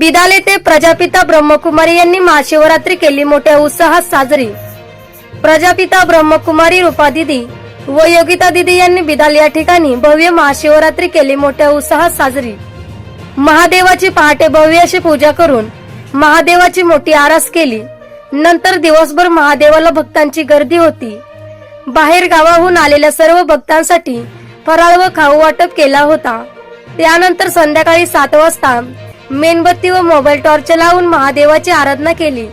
बिदाल येथे प्रजापिता ब्रह्मकुमारी यांनी महाशिवरात्री केली मोठ्या उत्साहात साजरी. प्रजापिता ब्रह्मकुमारी रूपा दिदी व योगिता दिदी यांनी बिदाल या ठिकाणी भव्य महाशिवरात्री केली मोठ्या उत्साहात साजरी. महादेवाची पहाटे भव्य अशी पूजा करून महादेवाची मोठी आरास केली. नंतर दिवसभर महादेवाला भक्तांची गर्दी होती. बाहेर गावाहून आलेल्या सर्व भक्तांसाठी फराळ व खाऊ वाटप केला होता. त्यानंतर संध्याकाळी सात वाजता मेणबत्ती व मोबाईल टॉर्च लावून महादेवाची आराधना केली.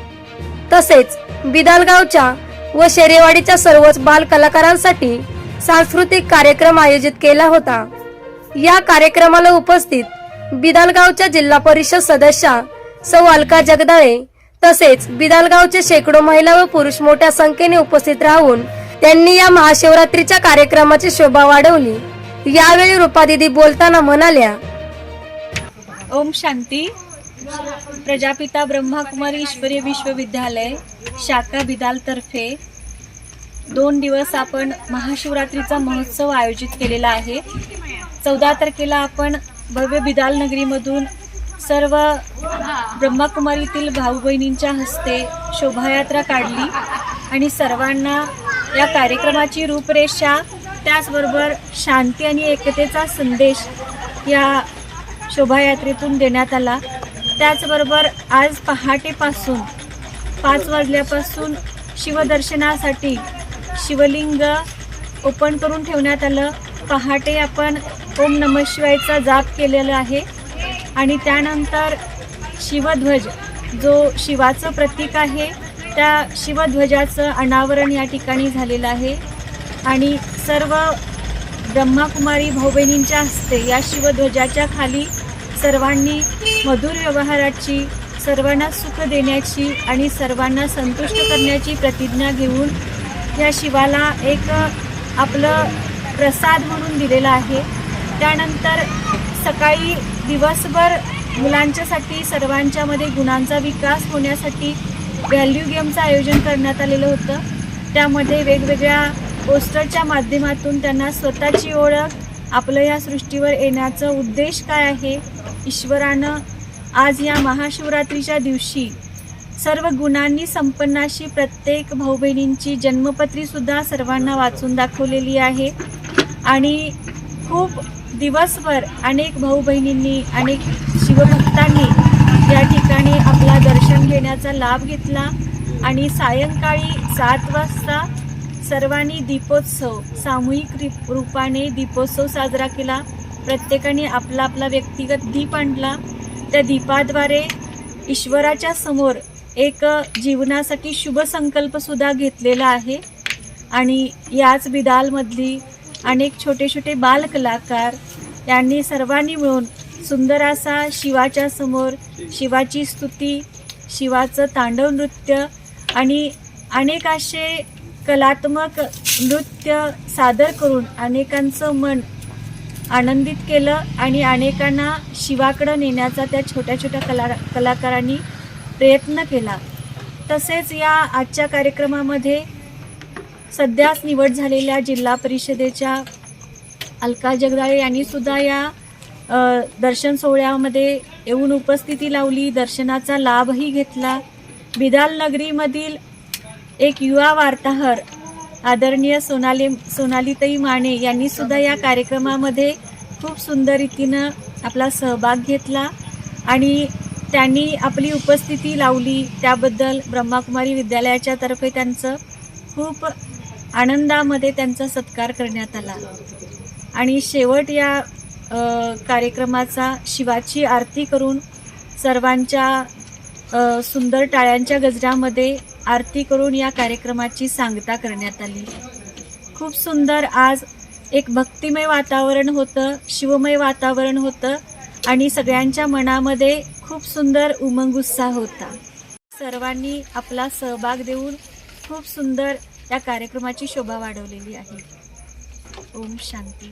तसेच बिदालगावच्या व शेरेवाडीच्या सर्वच बाल कलाकारांसाठी सांस्कृतिक कार्यक्रम आयोजित केला होता. या कार्यक्रमाला उपस्थित बिदालगावच्या जिल्हा परिषद सदस्या सौ अलका जगदाळे तसेच बिदालगावचे शेकडो महिला व पुरुष मोठ्या संख्येने उपस्थित राहून त्यांनी या महाशिवरात्रीच्या कार्यक्रमाची शोभा वाढवली. यावेळी रूपादिदी बोलताना म्हणाल्या ओम शांती. प्रजापिता ब्रह्माकुमारी ईश्वरीय विश्वविद्यालय शाखा बिदालतर्फे दोन दिवस आपण महाशिवरात्रीचा महोत्सव आयोजित केलेला आहे. चौदा तारखेला आपण भव्य बिदाल नगरीमधून सर्व ब्रह्माकुमारीतील भाऊ बहिणींच्या हस्ते शोभायात्रा काढली आणि सर्वांना या कार्यक्रमाची रूपरेषा त्याचबरोबर शांती आणि एकतेचा संदेश या शोभायात्रेतून देण्यात आला. त्याचबरोबर आज पहाटेपासून पाच वाजल्यापासून शिवदर्शनासाठी शिवलिंग ओपन करून ठेवण्यात आलं. पहाटे आपण ओम नम शिवायचा जाप केलेला आहे आणि त्यानंतर शिवध्वज जो शिवाचं प्रतीक आहे त्या शिवध्वजाचं अनावरण या ठिकाणी झालेलं आहे. आणि सर्व ब्रह्माकुमारी भाऊबहिणींच्या हस्ते या शिवध्वजाच्या खाली सर्वांनी मधुर व्यवहाराची सर्वांना सुख देण्याची आणि सर्वांना संतुष्ट करण्याची प्रतिज्ञा घेऊन या शिवाला एक आपलं प्रसाद म्हणून दिलेला आहे. त्यानंतर सकाळी दिवसभर मुलांच्यासाठी सर्वांच्यामध्ये गुणांचा विकास होण्यासाठी व्हॅल्यू गेमचं आयोजन करण्यात आलेलं होतं. त्यामध्ये वेगवेगळ्या पोस्टरच्या माध्यमातून त्यांना स्वतःची ओळख आपलं या सृष्टीवर येण्याचा उद्देश काय आहे? ईश्वरानं आज या महाशिवरात्रीच्या दिवशी सर्व गुणांनी संपन्न अशी प्रत्येक भाऊ बहिणींची जन्मपत्रीसुद्धा सर्वांना वाचून दाखवलेली आहे. आणि खूप दिवसभर अनेक भाऊ बहिणींनी अनेक शिवभक्तांनी या ठिकाणी आपला दर्शन घेण्याचा लाभ घेतला. आणि सायंकाळी सात वाजता सर्वांनी दीपोत्सव सामूहिक रूपाने दीपोत्सव साजरा केला. प्रत्येकाने आपला आपला व्यक्तिगत दीप आणला. त्या दीपाद्वारे ईश्वराच्या समोर एक जीवनासाठी शुभ संकल्प सुद्धा घेतलेला आहे. आणि याच बिदालमधली अनेक छोटे छोटे बालकलाकार यांनी सर्वांनी मिळून सुंदर असा शिवाच्या समोर शिवाची स्तुती शिवाचं तांडव नृत्य आणि अनेक असे कलात्मक नृत्य सादर करून अनेकांचं मन आनंदित केलं आणि अनेकांना शिवाकडं नेण्याचा त्या छोट्या छोट्या कला कलाकारांनी प्रयत्न केला. तसेच या आजच्या कार्यक्रमामध्ये सध्याच निवड झालेल्या जिल्हा परिषदेच्या अलका जगदाळे यांनीसुद्धा या दर्शन सोहळ्यामध्ये येऊन उपस्थिती लावली दर्शनाचा लाभही घेतला. बिदाल नगरीमधील एक युवा वार्ताहर आदरणीय सोनाली सोनालीताई माने यांनी सुद्धा या कार्यक्रमामध्ये खूप सुंदर रीतीनं आपला सहभाग घेतला आणि त्यांनी आपली उपस्थिती लावली. त्याबद्दल ब्रह्माकुमारी विद्यालयाच्या तर्फे त्यांचं खूप आनंदामध्ये त्यांचा सत्कार करण्यात आला. आणि शेवट या कार्यक्रमाचा शिवाची आरती करून सर्वांच्या सुंदर टाळ्यांच्या गजरामध्ये आरती करून या कार्यक्रमाची सांगता करण्यात आली. खूप सुंदर आज एक भक्तिमय वातावरण होतं शिवमय वातावरण होतं आणि सगळ्यांच्या मनामध्ये खूप सुंदर उमंग उत्साह होता. सर्वांनी आपला सहभाग देऊन खूप सुंदर या कार्यक्रमाची शोभा वाढवलेली आहे. ओम शांती.